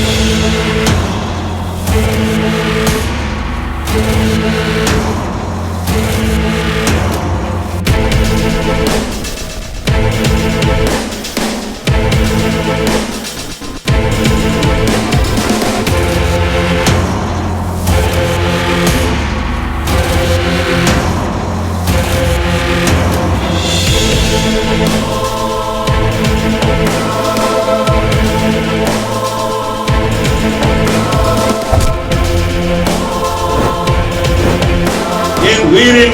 Oh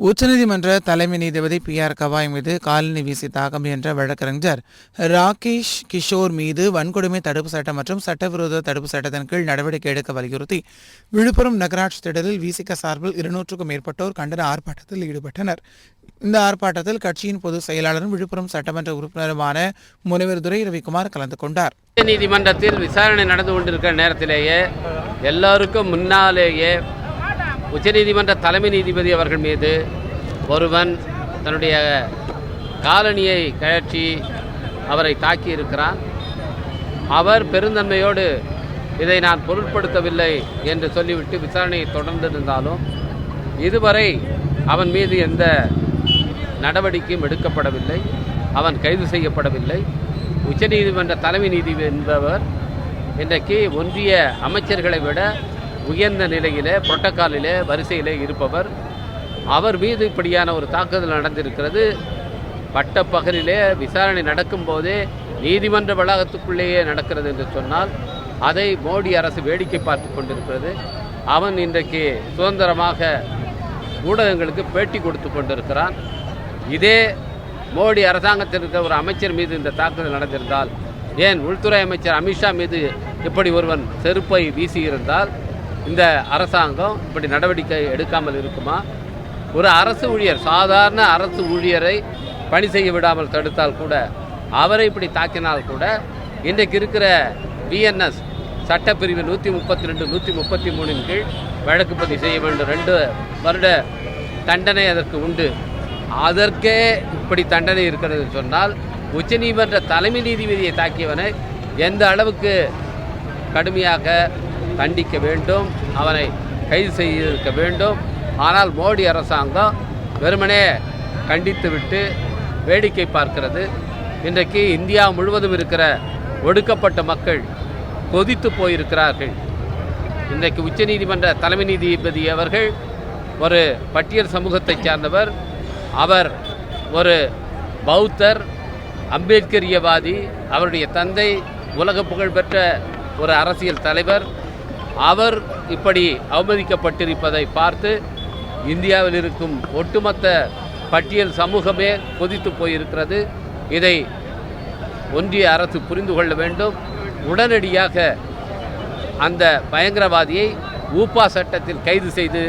உச்சநீதிமன்ற தலைமை நீதிபதி பி ஆர் கவாய் மீது காலனி வீசி தாக்கம் முயன்ற வழக்கறிஞர் ராகேஷ் கிஷோர் மீது வன்கொடுமை தடுப்பு சட்டம் மற்றும் சட்டவிரோத தடுப்பு சட்டத்தின் கீழ் நடவடிக்கை எடுக்க வலியுறுத்தி விழுப்புரம் நகராட்சி திடலில் விசிக சார்பில் இருநூற்றுக்கும் மேற்பட்டோர் கண்டன ஆர்ப்பாட்டத்தில் ஈடுபட்டனர். இந்த ஆர்ப்பாட்டத்தில் கட்சியின் பொதுச் செயலாளரும் விழுப்புரம் சட்டமன்ற உறுப்பினருமான முனைவர் துரை ரவிக்குமார் கலந்து கொண்டார். நீதிமன்றத்தில் விசாரணை நடந்து கொண்டிருக்கிற நேரத்திலேயே எல்லோருக்கும் முன்னாலேயே உச்சநீதிமன்ற தலைமை நீதிபதி அவர்கள் மீது ஒருவன் தன்னுடைய காலணியை கழற்றி அவரை தாக்கி இருக்கிறான் அவர் பெருந்தன்மையோடு இதை நான் பொருட்படுத்தவில்லை என்று சொல்லிவிட்டு விசாரணையை தொடர்ந்திருந்தாலும் இதுவரை அவன் மீது எந்த நடவடிக்கையும் எடுக்கப்படவில்லை. அவன் கைது செய்யப்படவில்லை. உச்சநீதிமன்ற தலைமை நீதிபதி என்பவர் இன்றைக்கு ஒன்றிய அமைச்சர்களை விட உயர்ந்த நிலையிலே புரோட்டோக்காலிலே வரிசையிலே இருப்பவர். அவர் மீது இப்படியான ஒரு தாக்குதல் நடந்திருக்கிறது. பட்டப்பகலிலே விசாரணை நடக்கும்போதே நீதிமன்ற வளாகத்துக்குள்ளேயே நடக்கிறது என்று சொன்னால் அதை மோடி அரசு வேடிக்கை பார்த்து கொண்டிருக்கிறது. அவன் இன்றைக்கு சுதந்திரமாக ஊடகங்களுக்கு பேட்டி கொடுத்து கொண்டிருக்கிறான். இதே மோடி அரசாங்கத்தில் இருக்கிற ஒரு அமைச்சர் மீது இந்த தாக்குதல் நடந்திருந்தால் ஏன் உள்துறை அமைச்சர் அமித்ஷா மீது இப்படி ஒருவன் செருப்பை வீசியிருந்தால் இந்த அரசாங்கம் இப்படி நடவடிக்கை எடுக்காமல் இருக்குமா? ஒரு அரசு ஊழியர் சாதாரண அரசு ஊழியரை பணி செய்ய விடாமல் தடுத்தால் கூட அவரை இப்படி தாக்கினால் கூட இன்றைக்கு இருக்கிற பிஎன்எஸ் சட்டப்பிரிவு நூற்றி முப்பத்தி ரெண்டு நூற்றி முப்பத்தி மூணின் கீழ் வழக்கு பதிவு செய்ய வேண்டும். ரெண்டு வருட தண்டனை அதற்கு உண்டு. அதற்கே இப்படி தண்டனை இருக்கிறது சொன்னால் உச்சநீதிமன்ற தலைமை நீதிபதியை தாக்கியவனை எந்த அளவுக்கு கடுமையாக தண்டிக்க வேண்டும் அவனை கைது செய்திருக்க வேண்டும். ஆனால் மோடி அரசாங்கம் வெறுமனே கண்டித்துவிட்டு வேடிக்கை பார்க்கிறது. இன்றைக்கு இந்தியா முழுவதும் இருக்கிற ஒடுக்கப்பட்ட மக்கள் கொதித்து போயிருக்கிறார்கள். இன்றைக்கு உச்சநீதிமன்ற தலைமை நீதிபதி அவர்கள் ஒரு பட்டியல் சமூகத்தைச் சார்ந்தவர் அவர் ஒரு பௌத்தர் அம்பேத்கரியவாதி அவருடைய தந்தை உலக புகழ்பெற்ற ஒரு அரசியல் தலைவர் அவர் இப்படி அவமதிக்கப்பட்டிருப்பதை பார்த்து இந்தியாவில் இருக்கும் ஒட்டுமொத்த பட்டியல் சமூகமே கொதித்து போயிருக்கிறது. இதை ஒன்றிய அரசு புரிந்து கொள்ள வேண்டும். உடனடியாக அந்த பயங்கரவாதியை ஊப்பா சட்டத்தில் கைது செய்து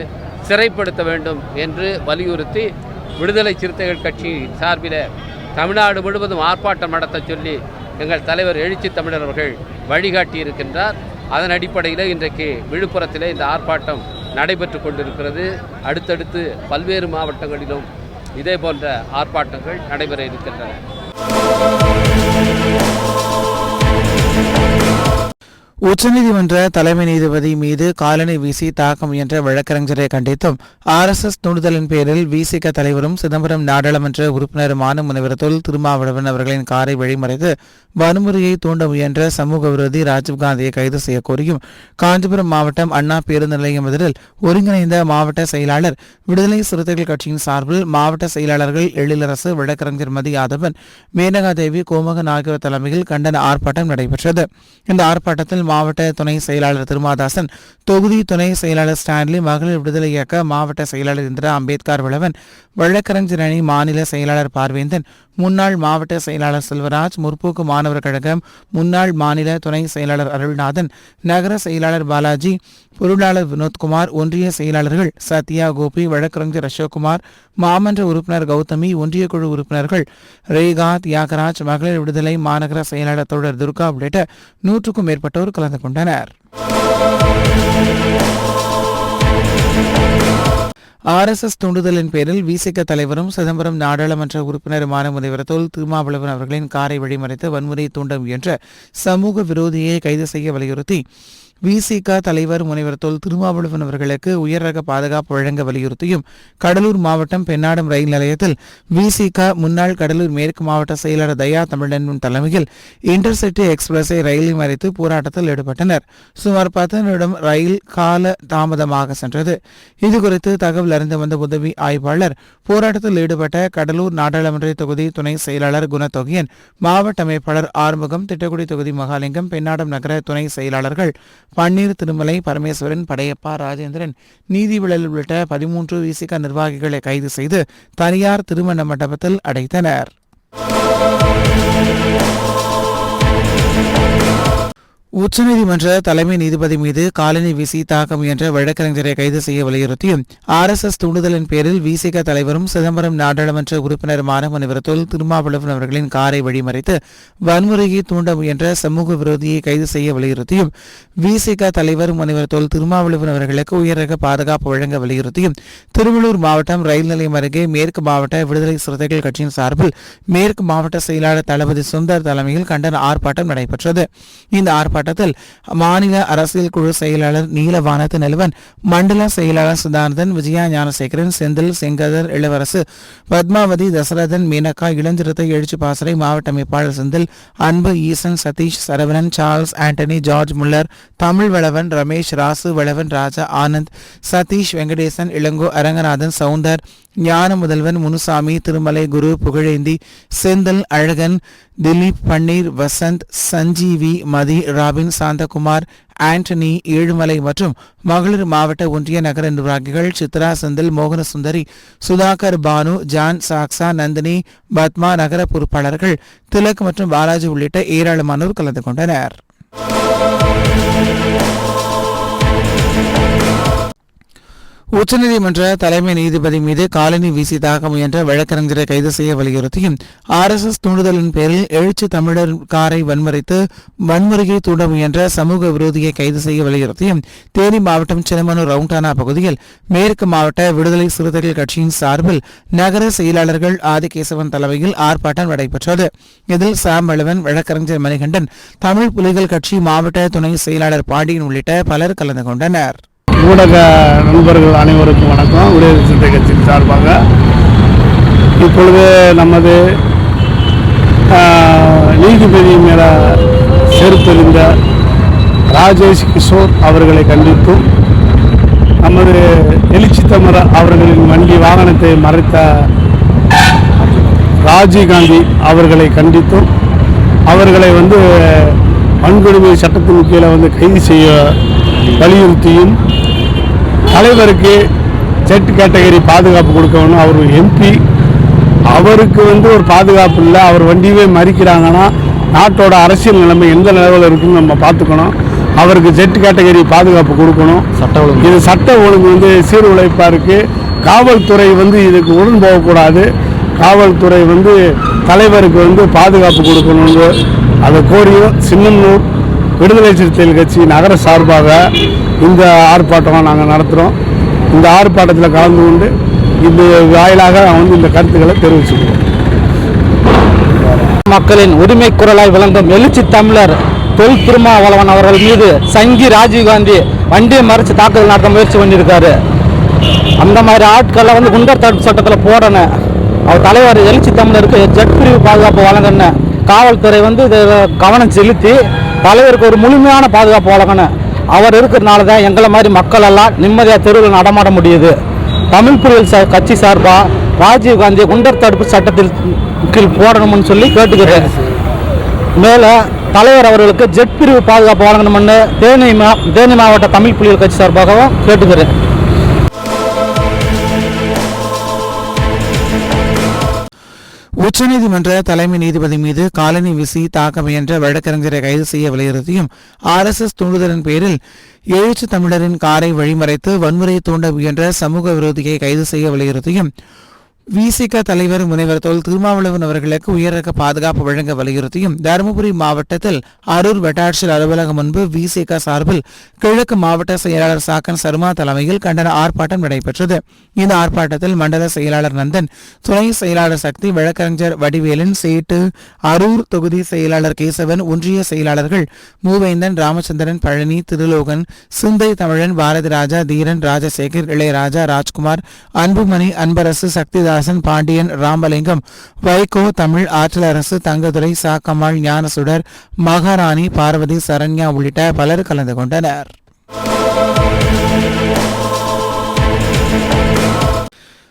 சிறைப்படுத்த வேண்டும் என்று வலியுறுத்தி விடுதலை சிறுத்தைகள் கட்சி சார்பில் தமிழ்நாடு முழுவதும் ஆர்ப்பாட்டம் நடத்த சொல்லி எங்கள் தலைவர் எழுச்சி தமிழர் அவர்கள் வழிகாட்டியிருக்கின்றார். அதன் அடிப்படையில் இன்றைக்கு விழுப்புரத்தில் இந்த ஆர்ப்பாட்டம் நடைபெற்று கொண்டிருக்கிறது. அடுத்தடுத்து பல்வேறு மாவட்டங்களிலும் இதே போன்ற ஆர்ப்பாட்டங்கள் நடைபெற இருக்கின்றன. உச்சநீதிமன்ற தலைமை நீதிபதி மீது காலணி வீசி தாக்க முயன்ற வழக்கறிஞரை கண்டித்தும் ஆர்எஸ்எஸ் தூண்டுதலின் பேரில் விசிக தலைவரும் சிதம்பரம் நாடாளுமன்ற உறுப்பினருமான முனைவர் தொல் திருமாவளவன் அவர்களின் காரை வழிமறைத்து வன்முறையை தூண்ட முயன்ற சமூக விரோதி ராஜீவ்காந்தியை கைது செய்ய கோரியும் காஞ்சிபுரம் மாவட்டம் அண்ணா பேருந்து நிலையம் எதிரில் ஒருங்கிணைந்த மாவட்ட செயலாளர் விடுதலை சிறுத்தைகள் கட்சியின் சார்பில் மாவட்ட செயலாளர்கள் எழிலரசு வழக்கறிஞர் மதி யாதவன் மேனகாதேவி கோமகன் ஆகியோர் தலைமையில் கண்டன ஆர்ப்பாட்டம் நடைபெற்றது. இந்த ஆர்ப்பாட்டத்தில் மாவட்ட துணை செயலாளர் திருமாதாசன் தொகுதி துணை செயலாளர் ஸ்டான்லி மகளிர் விடுதலை இயக்க மாவட்ட செயலாளர் இந்திரா அம்பேத்கர் விளவன் வழக்கறிஞர் அணி மாநில செயலாளர் பார்வேந்தன் முன்னாள் மாவட்ட செயலாளர் செல்வராஜ் முற்போக்கு மாணவர் கழகம் முன்னாள் மாநில துணை செயலாளர் அருள்நாதன் நகர செயலாளர் பாலாஜி பொருளாளர் வினோத்குமார் ஒன்றிய செயலாளர்கள் சத்யா கோபி வழக்கறிஞர் அசோக்குமார் மாமன்ற உறுப்பினர் கௌதமி ஒன்றிய குழு உறுப்பினர்கள் ரேகா தியாகராஜ் மகளிர் விடுதலை மாநகர செயலாளர் தோழர் துர்கா உள்ளிட்ட நூற்றுக்கும் மேற்பட்டோர் கலந்து கொண்டனர். ஆர்எஸ்எஸ் தூண்டுதலின் பேரில் விசிக தலைவரும் சிதம்பரம் நாடாளுமன்ற உறுப்பினருமான முனைவர் தொல் திருமாவளவன் அவர்களின் காரை வழிமறைத்து வன்முறை தூண்ட முயன்ற சமூக விரோதியை கைது செய்ய வலியுறுத்தி விசிக தலைவர் முனைவர் தொல் திருமாவளவன் அவர்களுக்கு உயர் ரக பாதுகாப்பு வழங்க வலியுறுத்தியும் கடலூர் மாவட்டம் பெண்ணாடம் ரயில் நிலையத்தில் விசிக முன்னாள் கடலூர் மேற்கு மாவட்ட செயலாளர் தயா தமிழன் தலைமையில் இன்டர்சிட்டி எக்ஸ்பிரஸை ரயிலில் மறைத்து போராட்டத்தில் ஈடுபட்டனர். சுமார் பத்து நிமிடம் ரயில் கால தாமதமாக சென்றது. இதுகுறித்து தகவல் அறிந்து வந்த உதவி ஆய்வாளர் போராட்டத்தில் ஈடுபட்ட கடலூர் நாடாளுமன்ற தொகுதி துணை செயலாளர் குணத்தொகையன் மாவட்ட அமைப்பாளர் ஆறுமுகம் திட்டக்குடி தொகுதி மகாலிங்கம் பெண்ணாடம் நகர துணை செயலாளர்கள் பன்னீர் திருமலை பரமேஸ்வரன் படையப்பா ராஜேந்திரன் நீதி விழல் உள்ளிட்ட பதிமூன்று விசிக நிர்வாகிகளை கைது செய்து தனியார் திருமண மண்டபத்தில் அடைத்தனர். உச்சநீதிமன்ற தலைமை நீதிபதி மீது காலனி விசி தாக்க முயன்ற வழக்கறிஞரை கைது செய்ய வலியுறுத்தியும் எஸ் தூண்டுதலின் பேரில் விசிக தலைவரும் சிதம்பரம் நாடாளுமன்ற உறுப்பினருமான முனைவர் தொல் திருமாவளவன் அவர்களின் காரை வழிமறைத்து வன்முறையை தூண்ட முயன்ற சமூக விரோதியை கைது செய்ய வலியுறுத்தியும் விசிக தலைவர் முனைவர் தொல் திருமாவளவன் அவர்களுக்கு உயர்ரக பாதுகாப்பு வழங்க வலியுறுத்தியும் திருவள்ளூர் மாவட்டம் ரயில் நிலையம் அருகே மேற்கு மாவட்ட விடுதலை சிறுத்தைகள் கட்சியின் சார்பில் மேற்கு மாவட்ட செயலாளர் தளபதி சுந்தர் தலைமையில் கண்டன ஆர்ப்பாட்டம் நடைபெற்றது. இந்த ஆர்ப்பாட்டம் ஆர்ப்பாட்டத்தில் மாநில அரசியல் குழு செயலாளர் நீலவானத்து நிலவன் மண்டல செயலாளர் சுதானந்தன் விஜயா ஞானசேகரன் செந்தில் செங்கதர் இளவரசு பத்மாவதி தசரதன் மீனக்கா இளஞ்சிறுத்தை எழுச்சி பாசறை மாவட்ட அமைப்பாளர் Senthil Anbu Eesan Sathish Saravanan Charles Antony George Muller Tamil Valavan Ramesh Rasu Valavan Raja Anand Sathish Venkatesan Ilango Aranganathan Soundar Gnana Muthalvan Munusamy Thirumalai Guru Pugazhendhi Senthil Azhagan Dileep Panneer Vasanth Sanjeevi Mathi Robin Santhakumar Antony Ezhumalai மற்றும் மகளிர் மாவட்ட ஒன்றிய நகர நிர்வாகிகள் சித்ரா செந்தில் மோகன Sundari Sudhakar Banu John சாக்சா Nandini Padma நகர பொறுப்பாளர்கள் திலக் மற்றும் பாலாஜி உள்ளிட்ட ஏராளமானோர் கலந்து கொண்டனர். உச்சநீதிமன்ற தலைமை நீதிபதி மீது காலனி வீசி தாக்க முயன்ற வழக்கறிஞரை கைது செய்ய வலியுறுத்தியும் ஆர்எஸ்எஸ் தூண்டுதலின் பேரில் எழுச்சி தமிழர் காரை வன்முறைத்து வன்முறையை தூண்ட முயன்ற சமூக விரோதியை கைது செய்ய வலியுறுத்தியும் தேனி மாவட்டம் சின்னமனூர் ரவுண்டானா பகுதியில் மேற்கு மாவட்ட விடுதலை சிறுத்தைகள் கட்சியின் சார்பில் நகர செயலாளர்கள் ஆதிகேசவன் தலைமையில் ஆர்ப்பாட்டம் நடைபெற்றது. இதில் சாம் வளவன் வழக்கறிஞர் மணிகண்டன் தமிழ் புலிகள் கட்சி மாவட்ட துணை செயலாளர் பாண்டியன் உள்ளிட்ட பலர் கலந்து கொண்டனர். ஊடக நண்பர்கள் அனைவருக்கும் வணக்கம். விடுதலை சிறுத்தை கட்சியின் சார்பாக இப்பொழுது நமது நீதிபதி மேல சேர்த்திருந்த ராஜேஷ் கிஷோர் அவர்களை கண்டித்தும் நமது எழுச்சி அவர்களின் வண்டி வாகனத்தை மறைத்த ராஜீவ்காந்தி அவர்களை கண்டித்தும் அவர்களை வந்து வன்கொடுமை சட்டத்தின் கீழே வந்து கைது செய்ய வலியுறுத்தியும் தலைவருக்கு செட் கேட்டகரி பாதுகாப்பு கொடுக்கணும் அவர் எம்பி அவருக்கு வந்து ஒரு பாதுகாப்பு இல்லை. அவர் வண்டியவே மறிக்கிறாங்கன்னா நாட்டோட அரசியல் நிலைமை எந்த நிலவில் இருக்குன்னு நம்ம பார்த்துக்கணும். அவருக்கு ஜெட் கேட்டகரி பாதுகாப்பு கொடுக்கணும். சட்ட ஒழுங்கு. இது சட்ட ஒழுங்கு வந்து சீர்குலைப்பாக இருக்குது காவல்துறை வந்து இதுக்கு உடன் போகக்கூடாது. காவல்துறை வந்து தலைவருக்கு வந்து பாதுகாப்பு கொடுக்கணும்னு அதை கோரியும். சின்னன்னூர் விடுதலை சிறுத்தைகள் கட்சி நகர சார்பாக இந்த ஆர்ப்பாட்டம் நாங்கள் நடத்துகிறோம். இந்த ஆர்ப்பாட்டத்தில் கலந்து கொண்டு இந்த வாயிலாக நான் வந்து இந்த கருத்துக்களை தெரிவிச்சுக்கிறோம் மக்களின் உரிமை குரலாய் விளங்கும் எழுச்சி தமிழர் தொல் திருமாவளவன் அவர்கள் மீது சங்கி ராஜீவ்காந்தி வண்டியை மறைச்சு தாக்குதல் நடத்த முயற்சி பண்ணியிருக்காரு. அந்த மாதிரி ஆட்களை வந்து குண்டர் தடுப்பு சட்டத்தில் போடணும். அவர் தலைவர் எழுச்சி தமிழருக்கு ஜெட் பிரிவு பாதுகாப்பு வழங்கணும். காவல்துறை வந்து இதை கவனம் செலுத்தி தலைவருக்கு ஒரு முழுமையான பாதுகாப்பு வழங்கணும். அவர் இருக்கிறனால தான் எங்களை மாதிரி மக்கள் எல்லாம் நிம்மதியாக தெருவில் நடமாட முடியுது. தமிழ் புலிகள் சார் கட்சி சார்பாக ராஜீவ்காந்தி குண்டர் தடுப்பு சட்டத்தில் கீழ் போடணும்னு சொல்லி கேட்டுக்கிறேன். மேலே தலைவர் அவர்களுக்கு ஜெட் பிரிவு பாதுகாப்பு வழங்கணும்னு தேனி மா தேனி மாவட்ட தமிழ் புலிகள் கட்சி சார்பாகவும் கேட்டுக்கிறேன். உச்சநீதிமன்ற தலைமை நீதிபதி மீது காலனி விசி தாக்க முயன்ற வழக்கறிஞரை கைது செய்ய வலியுறுத்தியும் ஆர்எஸ்எஸ் தூண்டுதலின் பேரில் எழுச்சி தமிழரின் காரை வழிமறைத்து வன்முறையை தூண்ட முயன்ற சமூக விரோதியை கைது செய்ய வலியுறுத்தியும் விசிக தலைவர் முனைவர் தொல் திருமாவளவன் அவர்களுக்கு உயரக பாதுகாப்பு வழங்க வலியுறுத்தியும் தருமபுரி மாவட்டத்தில் அரூர் வட்டாட்சியர் அலுவலகம் முன்பு விசிக சார்பில் கிழக்கு மாவட்ட செயலாளர் சாக்கன் சர்மா தலைமையில் கண்டன ஆர்ப்பாட்டம் நடைபெற்றது. இந்த ஆர்ப்பாட்டத்தில் மண்டல செயலாளர் நந்தன் துணை செயலாளர் சக்தி வழக்கறிஞர் வடிவேலன் சேட்டு அரூர் தொகுதி செயலாளர் கேசவன் ஒன்றிய செயலாளர்கள் மூவேந்தன் ராமச்சந்திரன் பழனி திருலோகன் சிந்தை தமிழன் பாரதி ராஜா தீரன் ராஜசேகர் இளையராஜா ராஜ்குமார் அன்புமணி அன்பரசு சக்திதாசன் பாண்டியன் ராமலிங்கம் வைகோ தமிழ் ஆற்றலரசு தங்கதுரை சாக்கம்மாள் ஞானசுடர் மகாராணி பார்வதி சரண்யா உள்ளிட்ட பலர் கலந்து கொண்டனர்.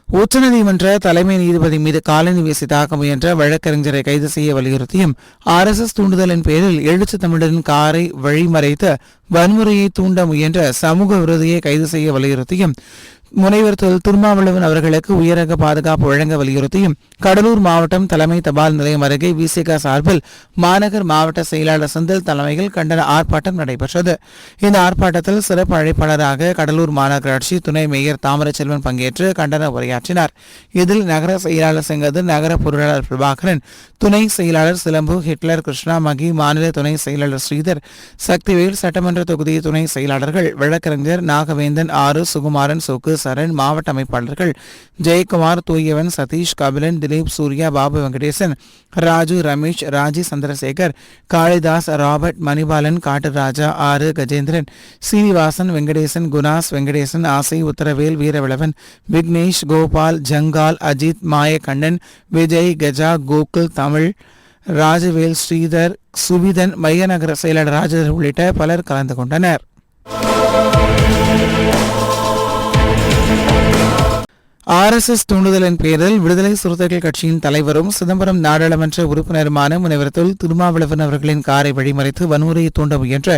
உச்சநீதிமன்ற தலைமை நீதிபதி மீது காலனி வீசி தாக்க முயன்ற வழக்கறிஞரை கைது செய்ய வலியுறுத்தியும் ஆர் எஸ் எஸ் தூண்டுதலின் பேரில் எழுச்சி தமிழரின் காரை வழிமறைத்து வன்முறையை தூண்ட முயன்ற சமூக விரோதியை கைது செய்ய வலியுறுத்தியும் முனைவர் தொல் திருமாவளவன் அவர்களுக்கு உயரக பாதுகாப்பு வழங்க வலியுறுத்தியும் கடலூர் மாவட்டம் தலைமை தபால் நிலையம் அருகே விசிக சார்பில் மாநகர் மாவட்ட செயலாளர் செந்தில் தலைமையில் கண்டன ஆர்ப்பாட்டம் நடைபெற்றது. இந்த ஆர்ப்பாட்டத்தில் சிறப்பு அழைப்பாளராக கடலூர் மாநகராட்சி துணை மேயர் தாமரச்செல்வன் பங்கேற்று கண்டன உரையாற்றினார். இதில் நகர செயலாளர் செங்கது நகர பொருளாளர் பிரபாகரன் துணை செயலாளர் சிலம்பு ஹிட்லர் கிருஷ்ணா மகி மாநில துணை செயலாளர் ஸ்ரீதர் சக்திவேல் சட்டமன்ற தொகுதி துணை செயலாளர்கள் வழக்கறிஞர் நாகவேந்தன் ஆறு சுகுமாரன் சோக்கு சரண் மாவட்ட அமைப்பாளர்கள் ஜெயக்குமார் தூயவன் சதீஷ் கபிலன் திலீப் சூர்யா பாபு வெங்கடேசன் ராஜு ரமேஷ் ராஜி சந்திரசேகர் காளிதாஸ் ராபர்ட் மணிபாலன் காட்டுராஜா ஆறு கஜேந்திரன் சீனிவாசன் வெங்கடேசன் குணாஸ் வெங்கடேசன் ஆசை உத்தரவேல் வீரவிளவன் விக்னேஷ் கோபால் ஜங்கால் அஜித் மாயக்கண்ணன் விஜய் கஜா கோகுல் தமிழ் ராஜவேல் ஸ்ரீதர் சுவிதன் மையநகர செயலாளர் ராஜதர் உள்ளிட்ட பலர் கலந்து கொண்டனர். ஆர்எஸ்எஸ் தூண்டுதலின் பேரில் விடுதலை சிறுத்தைகள் கட்சியின் தலைவரும் சிதம்பரம் நாடாளுமன்ற உறுப்பினருமான முனைவர் தொல் திருமாவளவன் அவர்களின் காரை வழிமறைத்து வன்முறையை தூண்ட முயன்ற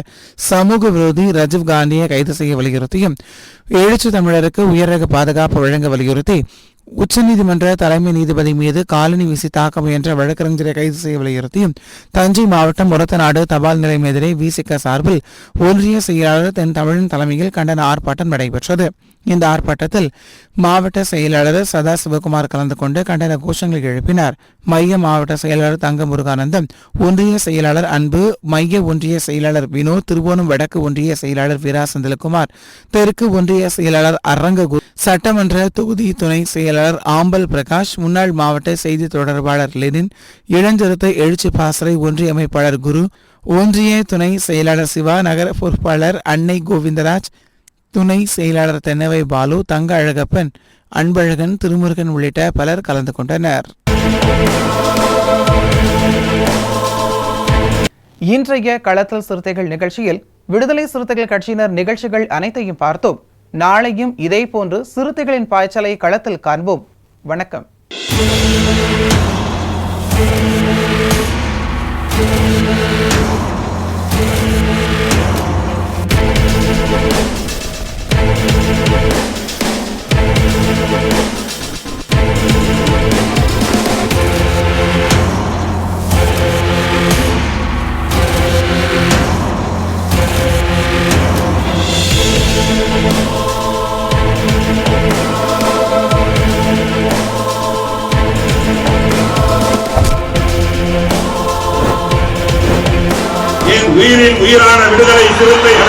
சமூக விரோதி ரஜீவ் காந்தியை கைது செய்ய வலியுறுத்தியும் எழுச்சி தமிழருக்கு உயர்ரக பாதுகாப்பு வழங்க வலியுறுத்தி உச்சநீதிமன்ற தலைமை நீதிபதி மீது காலனி வீசி தாக்க முயன்ற வழக்கறிஞரை கைது செய்ய வலியுறுத்தியும் தஞ்சை மாவட்டம் ஒரத்தநாடு தபால் நிலையம் எதிரே விசிக சார்பில் ஒன்றிய செயலாளர் தென் தமிழின் தலைமையில் கண்டன ஆர்ப்பாட்டம் நடைபெற்றது. இந்த ஆர்ப்பாட்டத்தில் மாவட்ட செயலாளர் சதா சிவகுமார் கலந்து கொண்டு கண்டன கோஷங்களை எழுப்பினார். மைய மாவட்ட செயலாளர் தங்க முருகானந்தம் ஒன்றிய செயலாளர் அன்பு மைய ஒன்றிய செயலாளர் வினோத் திருவோணம் வடக்கு ஒன்றிய செயலாளர் வீரா செந்தில்குமார் தெற்கு ஒன்றிய செயலாளர் அரங்ககுரு சட்டமன்ற தொகுதி துணை செயலாளர் ஆம்பல் பிரகாஷ் முன்னாள் மாவட்ட செய்தி தொடர்பாளர் லெனின் இளஞ்சிறுத்தை எழுச்சி பாசறை ஒன்றிய அமைப்பாளர் குரு ஒன்றிய துணை செயலாளர் சிவா நகர பொறுப்பாளர் அன்னை கோவிந்தராஜ் துணை செயலாளர் தென்னவை பாலு தங்க அழகப்பன் அன்பழகன் திருமுருகன் உள்ளிட்ட பலர் கலந்து கொண்டனர். இன்றைய களத்தல் சிறுத்தைகள் நிகழ்ச்சியில் விடுதலை சிறுத்தைகள் கட்சியினர் நிகழ்ச்சிகள் அனைத்தையும் பார்த்தோம். நாளையும் இதே போன்று சிறுத்தைகளின் பாய்ச்சலை களத்தில் காண்போம். வணக்கம். Thank you. உயிரான விடுதலை சிறுத்தைகளே